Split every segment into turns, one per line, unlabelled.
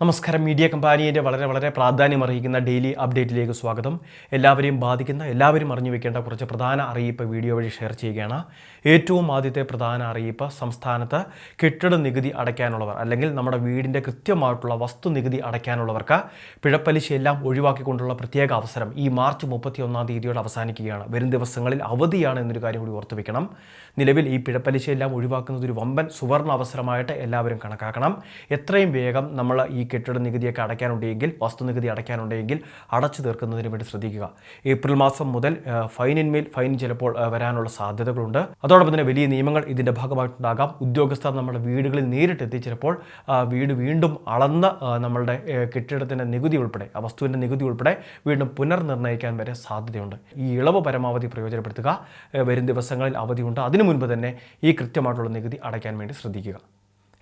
നമസ്കാരം. മീഡിയ കമ്പാനിയുടെ വളരെ വളരെ പ്രാധാന്യം അറിയിക്കുന്ന ഡെയിലി അപ്ഡേറ്റിലേക്ക് സ്വാഗതം. എല്ലാവരെയും ബാധിക്കുന്ന എല്ലാവരും അറിഞ്ഞു വെക്കേണ്ട കുറച്ച് പ്രധാന അറിയിപ്പ് വീഡിയോ വഴി ഷെയർ ചെയ്യുകയാണ്. ഏറ്റവും ആദ്യത്തെ പ്രധാന അറിയിപ്പ് സംസ്ഥാനത്ത് കെട്ടിട നികുതി അടയ്ക്കാനുള്ളവർ അല്ലെങ്കിൽ നമ്മുടെ വീടിന്റെ കൃത്യമായിട്ടുള്ള വസ്തു നികുതി അടയ്ക്കാനുള്ളവർക്ക് പിഴപ്പലിശയെല്ലാം ഒഴിവാക്കിക്കൊണ്ടുള്ള പ്രത്യേക അവസരം ഈ മാർച്ച് മുപ്പത്തി ഒന്നാം തീയതിയോടെ അവസാനിക്കുകയാണ്. വരും ദിവസങ്ങളിൽ അവധിയാണ് എന്നൊരു കാര്യം കൂടി ഓർത്തു വെക്കണം. നിലവിൽ ഈ പിഴപ്പലിശയെല്ലാം ഒഴിവാക്കുന്നത് ഒരു വമ്പൻ സുവർണ അവസരമായിട്ട് എല്ലാവരും കണക്കാക്കണം. എത്രയും വേഗം നമ്മൾ ഈ കെട്ടിട നികുതിയൊക്കെ അടയ്ക്കാനുണ്ടെങ്കിൽ വസ്തുനികുതി അടയ്ക്കാനുണ്ടെങ്കിൽ അടച്ചു തീർക്കുന്നതിന് വേണ്ടി ശ്രദ്ധിക്കുക. ഏപ്രിൽ മാസം മുതൽ ഫൈനിന്മേൽ ഫൈൻ ചിലപ്പോൾ വരാനുള്ള സാധ്യതകളുണ്ട്. അതോടൊപ്പം തന്നെ വലിയ നിയമങ്ങൾ ഇതിന്റെ ഭാഗമായിട്ടുണ്ടാകാം. ഉദ്യോഗസ്ഥർ നമ്മുടെ വീടുകളിൽ നേരിട്ടെത്തി ചിലപ്പോൾ വീട് വീണ്ടും അളന്ന് നമ്മളുടെ കെട്ടിടത്തിന്റെ നികുതി ഉൾപ്പെടെ ആ വസ്തുവിന്റെ നികുതി ഉൾപ്പെടെ വീണ്ടും പുനർനിർണയിക്കാൻ വരെ സാധ്യതയുണ്ട്. ഈ ഇളവ് പരമാവധി പ്രയോജനപ്പെടുത്തുക. വരും ദിവസങ്ങളിൽ അവധിയുണ്ട്. അതിനു മുൻപ് തന്നെ ഈ കൃത്യമായിട്ടുള്ള നികുതി അടയ്ക്കാൻ വേണ്ടി ശ്രദ്ധിക്കുക.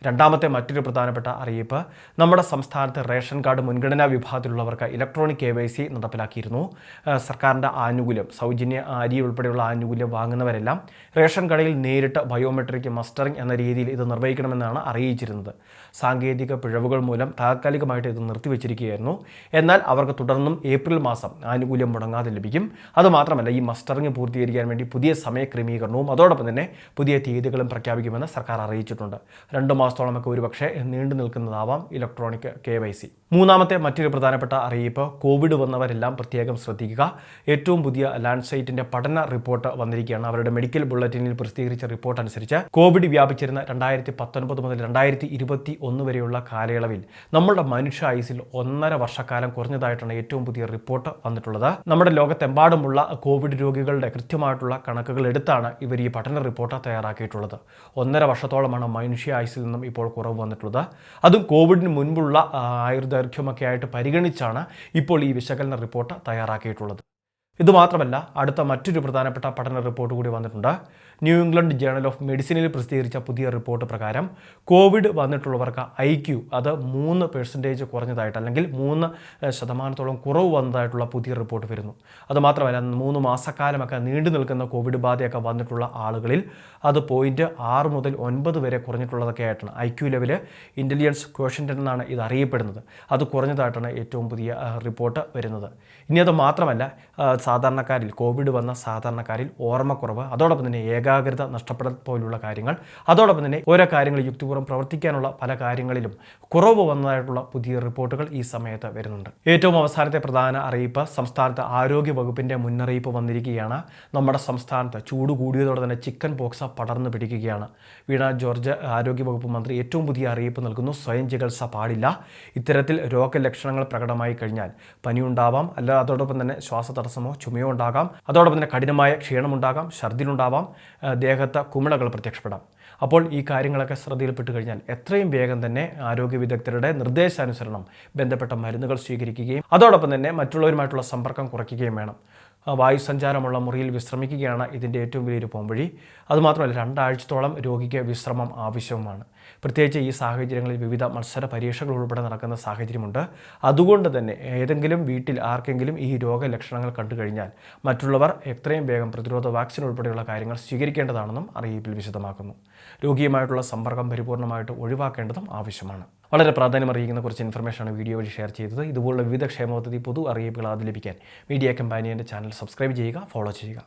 രണ്ടാമത്തെ മറ്റൊരു പ്രധാനപ്പെട്ട അറിയിപ്പ്. നമ്മുടെ സംസ്ഥാനത്ത് റേഷൻ കാർഡ് മുൻഗണനാ വിഭാഗത്തിലുള്ളവർക്ക് ഇലക്ട്രോണിക് കെ വൈ സി നടപ്പിലാക്കിയിരുന്നു. സർക്കാരിന്റെ ആനുകൂല്യം സൗജന്യ അരി ഉൾപ്പെടെയുള്ള ആനുകൂല്യം വാങ്ങുന്നവരെല്ലാം റേഷൻ കടയിൽ നേരിട്ട് ബയോമെട്രിക് മസ്റ്ററിംഗ് എന്ന രീതിയിൽ ഇത് നിർവഹിക്കണമെന്നാണ് അറിയിച്ചിരുന്നത്. സാങ്കേതിക പിഴവുകൾ മൂലം താൽക്കാലികമായിട്ട് ഇത് നിർത്തിവെച്ചിരിക്കുകയായിരുന്നു. എന്നാൽ അവർക്ക് തുടർന്നും ഏപ്രിൽ മാസം ആനുകൂല്യം മുടങ്ങാതെ ലഭിക്കും. അതുമാത്രമല്ല ഈ മസ്റ്ററിംഗ് പൂർത്തീകരിക്കാൻ വേണ്ടി പുതിയ സമയ ക്രമീകരണവും അതോടൊപ്പം തന്നെ പുതിയ തീയതികളും പ്രഖ്യാപിക്കുമെന്ന് സർക്കാർ അറിയിച്ചിട്ടുണ്ട്. രണ്ട് മാസത്തോളമൊക്കെ ഒരുപക്ഷെ നീണ്ടു നിൽക്കുന്നതാവാം ഇലക്ട്രോണിക് കെ വൈ സി. മൂന്നാമത്തെ മറ്റൊരു പ്രധാനപ്പെട്ട അറിയിപ്പ് കോവിഡ് വന്നവരെല്ലാം പ്രത്യേകം ശ്രദ്ധിക്കുക. ഏറ്റവും പുതിയ ലാൻഡ്സൈറ്റിന്റെ പഠന റിപ്പോർട്ട് വന്നിരിക്കുകയാണ്. അവരുടെ മെഡിക്കൽ ബുള്ളറ്റിനിൽ പ്രസിദ്ധീകരിച്ച റിപ്പോർട്ട് അനുസരിച്ച് കോവിഡ് വ്യാപിച്ചിരുന്ന രണ്ടായിരത്തി പത്തൊൻപത് മുതൽ രണ്ടായിരത്തി ഇരുപത്തി ഒന്ന് വരെയുള്ള കാലയളവിൽ നമ്മുടെ മനുഷ്യ ആയുസിൽ ഒന്നര വർഷക്കാലം കുറഞ്ഞതായിട്ടാണ് ഏറ്റവും പുതിയ റിപ്പോർട്ട് വന്നിട്ടുള്ളത്. നമ്മുടെ ലോകത്തെമ്പാടുമുള്ള കോവിഡ് രോഗികളുടെ കൃത്യമായിട്ടുള്ള കണക്കുകൾ എടുത്താണ് ഇവർ ഈ പഠന റിപ്പോർട്ട് തയ്യാറാക്കിയിട്ടുള്ളത്. ഒന്നര വർഷത്തോളമാണ് മനുഷ്യ ആയുസിൽ നിന്നും ഇപ്പോൾ കുറവ് വന്നിട്ടുള്ളത്. അതും കോവിഡിന് മുൻപുള്ള ആ, ആയുർദൈർഘ്യമൊക്കെ ആയിട്ട് പരിഗണിച്ചാണ് ഇപ്പോൾ ഈ വിശകലന റിപ്പോർട്ട് തയ്യാറാക്കിയിട്ടുള്ളത്. ഇതുമാത്രമല്ല അടുത്ത മറ്റൊരു പ്രധാനപ്പെട്ട പഠന റിപ്പോർട്ട് കൂടി വന്നിട്ടുണ്ട്. ന്യൂ ഇംഗ്ലണ്ട് ജേണൽ ഓഫ് മെഡിസിനിൽ പ്രസിദ്ധീകരിച്ച പുതിയ റിപ്പോർട്ട് പ്രകാരം കോവിഡ് വന്നിട്ടുള്ളവർക്ക് ഐ ക്യു അത് മൂന്ന് പെർസെന്റേജ് കുറഞ്ഞതായിട്ട് അല്ലെങ്കിൽ മൂന്ന് ശതമാനത്തോളം കുറവ് വന്നതായിട്ടുള്ള പുതിയ റിപ്പോർട്ട് വരുന്നു. അതുമാത്രമല്ല മൂന്ന് മാസക്കാലമൊക്കെ നീണ്ടു നിൽക്കുന്ന കോവിഡ് ബാധയൊക്കെ വന്നിട്ടുള്ള ആളുകളിൽ അത് പോയിന്റ് ആറ് മുതൽ ഒൻപത് വരെ കുറഞ്ഞിട്ടുള്ളതൊക്കെ ആയിട്ടാണ്. I Q level intelligence quotient എന്നാണ് ഇത് അറിയപ്പെടുന്നത്. അത് കുറഞ്ഞതായിട്ടാണ് ഏറ്റവും പുതിയ റിപ്പോർട്ട് വരുന്നത്. ഇനി അത് മാത്രമല്ല സാധാരണക്കാരിൽ കോവിഡ് വന്ന സാധാരണക്കാരിൽ ഓർമ്മക്കുറവ് അതോടൊപ്പം തന്നെ ഏകാഗ്രത നഷ്ടപ്പെടൽ പോലുള്ള കാര്യങ്ങൾ അതോടൊപ്പം തന്നെ ഓരോ കാര്യങ്ങൾ യുക്തിപൂർവം പ്രവർത്തിക്കാനുള്ള പല കാര്യങ്ങളിലും കുറവ് വന്നതായിട്ടുള്ള പുതിയ റിപ്പോർട്ടുകൾ ഈ സമയത്ത് വരുന്നുണ്ട്. ഏറ്റവും അവസാനത്തെ പ്രധാന അറിയിപ്പ് സംസ്ഥാനത്ത് ആരോഗ്യ വകുപ്പിന്റെ മുന്നറിയിപ്പ് വന്നിരിക്കുകയാണ്. നമ്മുടെ സംസ്ഥാനത്ത് ചൂട് കൂടിയതോടെ തന്നെ ചിക്കൻ പോക്സ് പടർന്നു പിടിക്കുകയാണ്. വീണ ജോർജ് ആരോഗ്യവകുപ്പ് മന്ത്രി ഏറ്റവും പുതിയ അറിയിപ്പ് നൽകുന്നു സ്വയം ചികിത്സ പാടില്ല. ഇത്തരത്തിൽ രോഗലക്ഷണങ്ങൾ പ്രകടമായി കഴിഞ്ഞാൽ പനിയുണ്ടാവാം. അല്ല അതോടൊപ്പം തന്നെ ശ്വാസതടസ്സമോ ചുമയോ ഉണ്ടാകാം അതോടൊപ്പം തന്നെ കഠിനമായ ക്ഷീണമുണ്ടാകാം ഛർദിലുണ്ടാവാം ദേഹത്ത് കുമിളകൾ പ്രത്യക്ഷപ്പെടാം. അപ്പോൾ ഈ കാര്യങ്ങളൊക്കെ ശ്രദ്ധയിൽപ്പെട്ട് കഴിഞ്ഞാൽ എത്രയും വേഗം തന്നെ ആരോഗ്യ വിദഗ്ധരുടെ നിർദ്ദേശാനുസരണം ബന്ധപ്പെട്ട മരുന്നുകൾ സ്വീകരിക്കുകയും അതോടൊപ്പം തന്നെ മറ്റുള്ളവരുമായിട്ടുള്ള സമ്പർക്കം കുറയ്ക്കുകയും വേണം. വായു വായുസഞ്ചാരമുള്ള മുറിയിൽ വിശ്രമിക്കുകയാണ് ഇതിന്റെ ഏറ്റവും വലിയൊരു പോംവഴി. അതുമാത്രമല്ല രണ്ടാഴ്ചത്തോളം രോഗിക്ക് വിശ്രമം ആവശ്യവുമാണ്. പ്രത്യേകിച്ച് ഈ സാഹചര്യങ്ങളിൽ വിവിധ മത്സര പരീക്ഷകൾ ഉൾപ്പെടെ നടക്കുന്ന സാഹചര്യമുണ്ട്. അതുകൊണ്ട് തന്നെ ഏതെങ്കിലും വീട്ടിൽ ആർക്കെങ്കിലും ഈ രോഗലക്ഷണങ്ങൾ കണ്ടു കഴിഞ്ഞാൽ മറ്റുള്ളവർ എത്രയും വേഗം പ്രതിരോധ വാക്സിൻ ഉൾപ്പെടെയുള്ള കാര്യങ്ങൾ സ്വീകരിക്കേണ്ടതാണെന്നും അറിയിപ്പിൽ വിശദമാക്കുന്നു. രോഗിയുമായിട്ടുള്ള സമ്പർക്കം പരിപൂർണമായിട്ട് ഒഴിവാക്കേണ്ടതും ആവശ്യമാണ്. വളരെ പ്രാധാന്യം അറിയിക്കുന്ന കുറച്ച് ഇൻഫർമേഷനാണ് വീഡിയോ വഴി ഷെയർ ചെയ്തത്. ഇതുപോലുള്ള വിവിധ ക്ഷേമപദ്ധതി പൊതു അറിയിപ്പുകൾ ആദ്യം ലഭിക്കാൻ മീഡിയ കമ്പാനിയന്റെ ചാനൽ സബ്സ്ക്രൈബ് ചെയ്യുക ഫോളോ ചെയ്യുക.